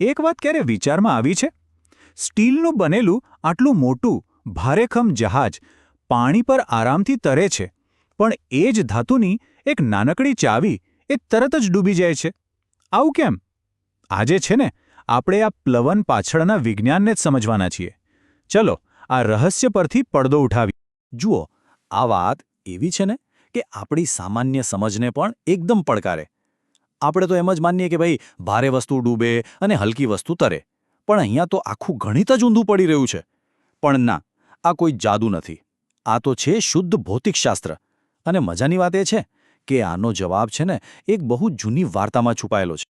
એક વાત ક્યારે વિચારમાં આવી છે? સ્ટીલનું બનેલું આટલું મોટું, ભારેખમ જહાજ પાણી પર આરામથી તરે છે, પણ એ જ ધાતુની એક નાનકડી ચાવી એ તરત જ ડૂબી જાય છે. આવું કેમ? આજે છે ને, આપણે આ પ્લવન પાછળના વિજ્ઞાનને જ સમજવાના છીએ. ચલો, આ રહસ્ય પરથી પડદો ઉઠાવી. જુઓ, આ વાત એવી છે ને કે આપણી સામાન્ય સમજને પણ એકદમ પડકારે. આપણે તો એમ જ માનીએ કે ભાઈ, ભારે વસ્તુ ડૂબે અને હલકી વસ્તુ તરે. પણ અહીંયા તો આખું ગણિત જ ઊંધું પડી રહ્યું છે. પણ ના, આ કોઈ જાદુ નથી. આ તો છે શુદ્ધ ભૌતિકશાસ્ત્ર. અને મજાની વાત એ છે કે આનો જવાબ છે ને, એક બહુ જૂની વાર્તામાં છુપાયેલો છે.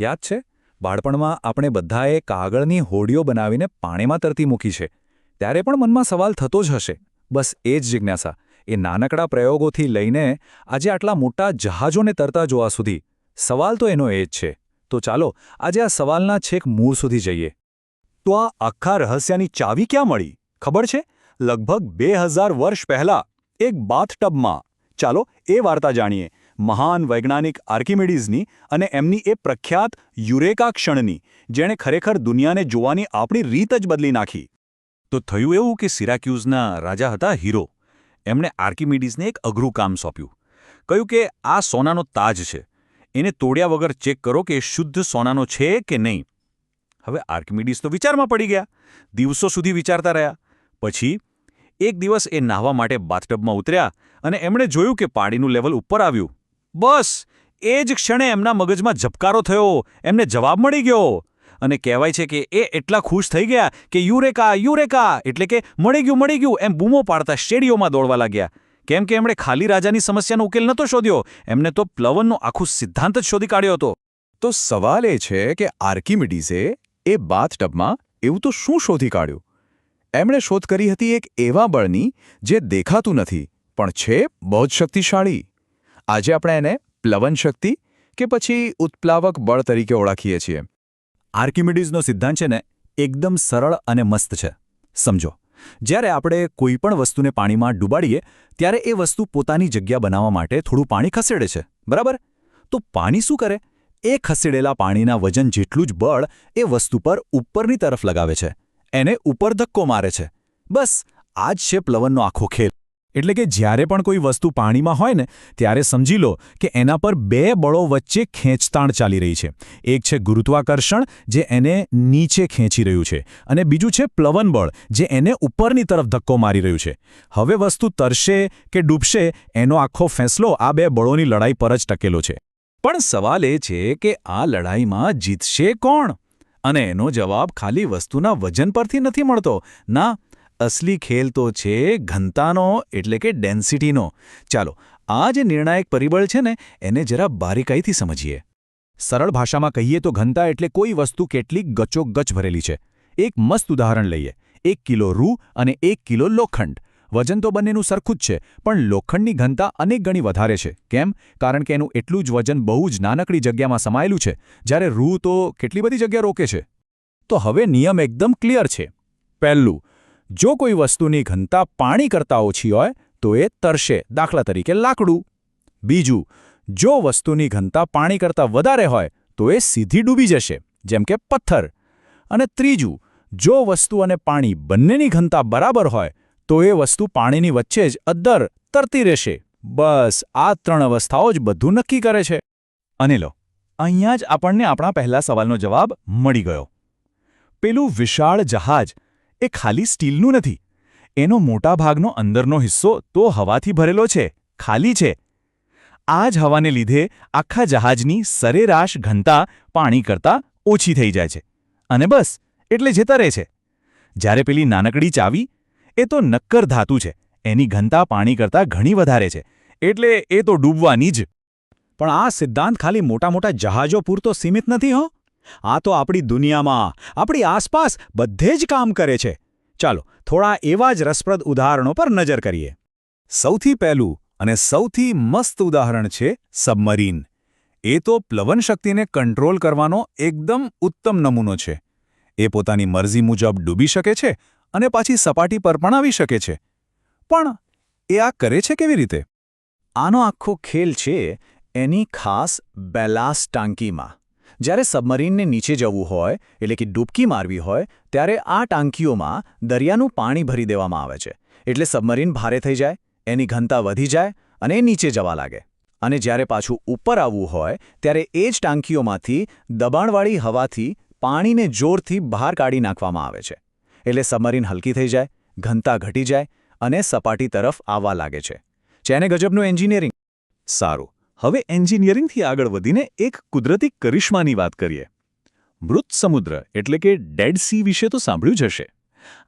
યાદ છે? બાળપણમાં આપણે બધાએ કાગળની હોડીઓ બનાવીને પાણીમાં તરતી મૂકી છે. ત્યારે પણ મનમાં સવાલ થતો જ હશે. બસ એ જ જિજ્ઞાસા. એ નાનકડા પ્રયોગોથી લઈને આજે આટલા મોટા જહાજોને તરતા જોવા સુધી સવાલ તો એનો એ જ છે. તો ચાલો, આજે આ સવાલના છેક મૂળ સુધી જઈએ. તો આ આખા રહસ્યની ચાવી ક્યાં મળી? ખબર છે? લગભગ બે વર્ષ પહેલા, એક બાથટબમાં. ચાલો, એ વાર્તા જાણીએ. મહાન વૈજ્ઞાનિક આર્કિમિડીઝની અને એમની એ પ્રખ્યાત યુરેકા ક્ષણની જેણે ખરેખર દુનિયાને જોવાની આપણી રીત જ બદલી નાખી. તો થયું એવું કે સિરાક્યુઝના રાજા હતા હીરો. એમણે આર્કિમિડીઝને એક અઘરું કામ સોંપ્યું. કહ્યું કે આ સોનાનો તાજ છે. એને તોડ્યા વગર ચેક કરો કે એ શુદ્ધ સોનાનો છે કે નહીં. હવે આર્કિમિડીઝ તો વિચારમાં પડી ગયા. દિવસો સુધી વિચારતા રહ્યા. પછી એક દિવસ એ નાહવા માટે બાથટબમાં ઉતર્યા અને એમણે જોયું કે પાણીનું લેવલ ઉપર આવ્યું. બસ, એ જ ક્ષણે એમના મગજમાં ઝબકારો થયો. એમને જવાબ મળી ગયો. અને કહેવાય છે કે એ એટલા ખુશ થઈ ગયા કે યુરેકા યુરેકા, એટલે કે મળી ગયું મળી ગયું. એમ બૂમો પાડતા સ્ટેડિયોમાં દોડવા લાગ્યા. કેમ કે એમણે ખાલી રાજાની સમસ્યાનો ઉકેલ નહોતો શોધ્યો. એમને તો પ્લવનનો આખું સિદ્ધાંત જ શોધી કાઢ્યો હતો. તો સવાલ એ છે કે આર્કિમિડીઝે એ બાથટબમાં એવું તો શું શોધી કાઢ્યું? એમણે શોધ કરી હતી એક એવા બળની જે દેખાતું નથી, પણ છે બહુ જ શક્તિશાળી આજે આપણે એને પ્લવન શક્તિ કે પછી ઉત્પ્લાવક બળ તરીકે ઓળખીએ છીએ. આર્કિમિડીઝનો સિદ્ધાંત છે ને, એકદમ સરળ અને મસ્ત છે. સમજો. જ્યારે આપણે કોઈ પણ વસ્તુને પાણીમાં ડૂબાડીએ, ત્યારે એ વસ્તુ પોતાની જગ્યા બનાવવા માટે થોડું પાણી ખસેડે છે. બરાબર? તો પાણી શું કરે? એ ખસેડેલા પાણીના વજન જેટલું જ બળ એ વસ્તુ પર ઉપરની તરફ લગાવે છે. એને ઉપર ધક્કો મારે છે. બસ, આ જ છે પ્લવનનો આખો ખેલ. એટલે કે જ્યારે પણ કોઈ વસ્તુ પાણીમાં હોય ને, ત્યારે સમજી લો કે એના પર બે બળો વચ્ચે ખેંચતાણ ચાલી રહી છે. એક છે ગુરુત્વાકર્ષણ, જે એને નીચે ખેંચી રહ્યું છે. અને બીજું છે પ્લવન બળ, જે એને ઉપરની તરફ ધક્કો મારી રહ્યું છે. હવે વસ્તુ તરશે કે ડૂબશે, એનો આખો ફેંસલો આ બે બળોની લડાઈ પર જ ટકેલો છે. પણ સવાલ એ છે કે આ લડાઈમાં જીતશે કોણ? અને એનો જવાબ ખાલી વસ્તુના વજન પરથી નથી મળતો. ના અસલી ખેલ તો છે ઘનતાનો, એટલે કે ડેન્સિટીનો. ચાલો, આ જે નિર્ણાયક પરિબળ છે ને, એને જરા બારીકાઈથી સમજીએ. સરળ ભાષામાં કહીએ તો ઘનતા એટલે કોઈ વસ્તુ કેટલી ગચોગચ ભરેલી છે. એક મસ્ત ઉદાહરણ લઈએ. એક કિલો રૂ અને એક કિલો લોખંડ. વજન તો બંનેનું સરખું જ છે, પણ લોખંડની ઘનતા અનેક ગણી વધારે છે. કેમ? કારણ કે એનું એટલું જ વજન બહુ જ નાનકડી જગ્યામાં સમાયેલું છે. જ્યારે રૂ તો કેટલી બધી જગ્યા રોકે છે? તો હવે નિયમ એકદમ ક્લિયર છે. પહેલું જો કોઈ વસ્તુની ઘનતા પાણી કરતાં ઓછી હોય, તો એ તરશે, દાખલા તરીકે લાકડું. બીજું, જો વસ્તુની ઘનતા પાણી કરતાં વધારે હોય, તો એ સીધી ડૂબી જશે, જેમ કે પથ્થર. અને ત્રીજું, જો વસ્તુ અને પાણી બંનેની ઘનતા બરાબર હોય, તો એ વસ્તુ પાણીની વચ્ચે જ અદ્દર તરતી રહેશે. બસ, આ ત્રણ અવસ્થાઓ જ બધું નક્કી કરે છે. અને લો, અહીંયા જ આપણને આપણા પહેલા સવાલનો જવાબ મળી ગયો. પેલું વિશાળ જહાજ એ ખાલી સ્ટીલનું નથી. એનો મોટાભાગનો અંદરનો હિસ્સો તો હવાથી ભરેલો છે, ખાલી છે. આ જ હવાને લીધે આખા જહાજની સરેરાશ ઘનતા પાણી કરતાં ઓછી થઈ જાય છે. અને બસ, એટલે જતા તરે છે. જ્યારે પેલી નાનકડી ચાવી, એ તો નક્કર ધાતુ છે. એની ઘનતા પાણી કરતાં ઘણી વધારે છે. એટલે એ તો ડૂબવાની જ. પણ આ સિદ્ધાંત ખાલી મોટા મોટા જહાજો પૂરતો સીમિત નથી, હો? આ તો આપણી દુનિયામાં, આપણી આસપાસ બધે જ કામ કરે છે. ચાલો, થોડા એવા જ રસપ્રદ ઉદાહરણો પર નજર કરીએ. સૌથી પહેલું અને સૌથી મસ્ત ઉદાહરણ છે સબમરીન. એ તો પ્લવન શક્તિને કંટ્રોલ કરવાનો એકદમ ઉત્તમ નમૂનો છે. એ પોતાની મરજી મુજબ ડૂબી શકે છે અને પાછી સપાટી પર પણ આવી શકે છે. પણ એ આ કરે છે કેવી રીતે? આનો આખો ખેલ છે એની ખાસ બેલાસ ટાંકીમાં જ્યારે સબમરીનને નીચે જવું હોય, એટલે કે ડૂબકી મારવી હોય, ત્યારે આ ટાંકીઓમાં દરિયાનું પાણી ભરી દેવામાં આવે છે. એટલે સબમરીન ભારે થઈ જાય, એની ઘનતા વધી જાય અને નીચે જવા લાગે. અને જ્યારે પાછું ઉપર આવવું હોય, ત્યારે એ જ ટાંકીઓમાંથી દબાણવાળી હવાથી પાણીને જોરથી બહાર કાઢી નાખવામાં આવે છે. એટલે સબમરીન હલકી થઈ જાય, ઘનતા ઘટી જાય અને સપાટી તરફ આવવા લાગે છે. જેને ગજબનું એન્જિનિયરિંગ? સારું. હવે એન્જિનિયરિંગથી આગળ વધીને એક કુદરતી કરિશ્માની વાત કરીએ. મૃત સમુદ્ર એટલે કે ડેડ સી વિશે તો સાંભળ્યું જ હશે.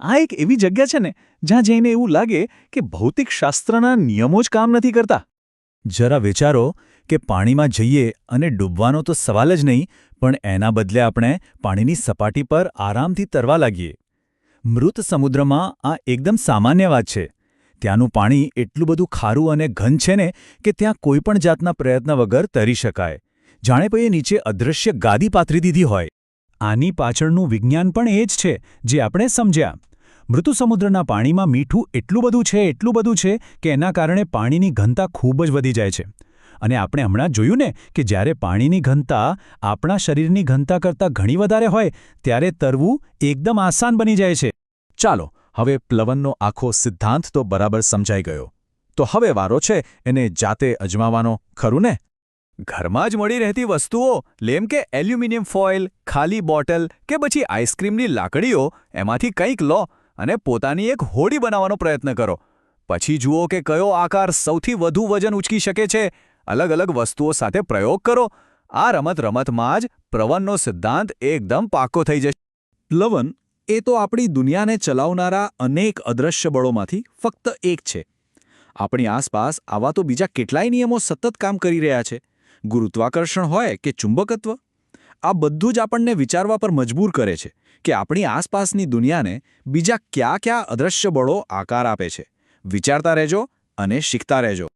આ એક એવી જગ્યા છે ને જ્યાં જઈને એવું લાગે કે ભૌતિકશાસ્ત્રના નિયમો જ કામ નથી કરતા. જરા વિચારો કે પાણીમાં જઈએ અને ડૂબવાનો તો સવાલ જ નહીં, પણ એના બદલે આપણે પાણીની સપાટી પર આરામથી તરવા લાગીએ. મૃત સમુદ્રમાં આ એકદમ સામાન્ય વાત છે. ત્યાંનું પાણી એટલું બધું ખારું અને ઘન છે ને કે ત્યાં કોઈપણ જાતના પ્રયત્ન વગર તરી શકાય. જાણે પછી નીચે અદૃશ્ય ગાદી પાથરી દીધી હોય. આની પાછળનું વિજ્ઞાન પણ એ જ છે જે આપણે સમજ્યા. મૃતુ સમુદ્રના પાણીમાં મીઠું એટલું બધું છે, એટલું બધું છે કે એના કારણે પાણીની ઘનતા ખૂબ જ વધી જાય છે. અને આપણે હમણાં જોયું ને કે જ્યારે પાણીની ઘનતા આપણા શરીરની ઘનતા કરતાં ઘણી વધારે હોય, ત્યારે તરવું એકદમ આસાન બની જાય છે. ચાલો હવે પ્લવનનો આખો સિદ્ધાંત તો બરાબર સમજાઈ ગયો. તો હવે વારો છે, એને જાતે અજમાવાનો, ખરું ને? ઘરમાં જ મળી રહેતી વસ્તુઓ, લેમ કે એલ્યુમિનિયમ ફોઇલ, ખાલી બોટલ કે પછી આઈસ્ક્રીમની લાકડીઓ, એમાંથી કંઈક લો અને પોતાની એક હોડી બનાવવાનો પ્રયત્ન કરો. પછી જુઓ કે કયો આકાર સૌથી વધુ વજન ઉચકી શકે છે. અલગ અલગ વસ્તુઓ સાથે પ્રયોગ કરો. આ રમત રમતમાં જ પ્રવનનો સિદ્ધાંત એકદમ પાકો થઈ જશે. પ્લવન એ તો આપણી દુનિયાને ચલાવનારા અનેક અદ્રશ્ય બળોમાંથી ફક્ત એક છે. આપણી આસપાસ આવા તો બીજા કેટલાય નિયમો સતત કામ કરી રહ્યા છે. ગુરુત્વાકર્ષણ હોય કે ચુંબકત્વ? આ બધું જ આપણને વિચારવા પર મજબૂર કરે છે કે આપણી આસપાસની દુનિયાને બીજા કયા કયા અદ્રશ્ય બળો આકાર આપે છે. વિચારતા રહેજો અને શીખતા રહેજો.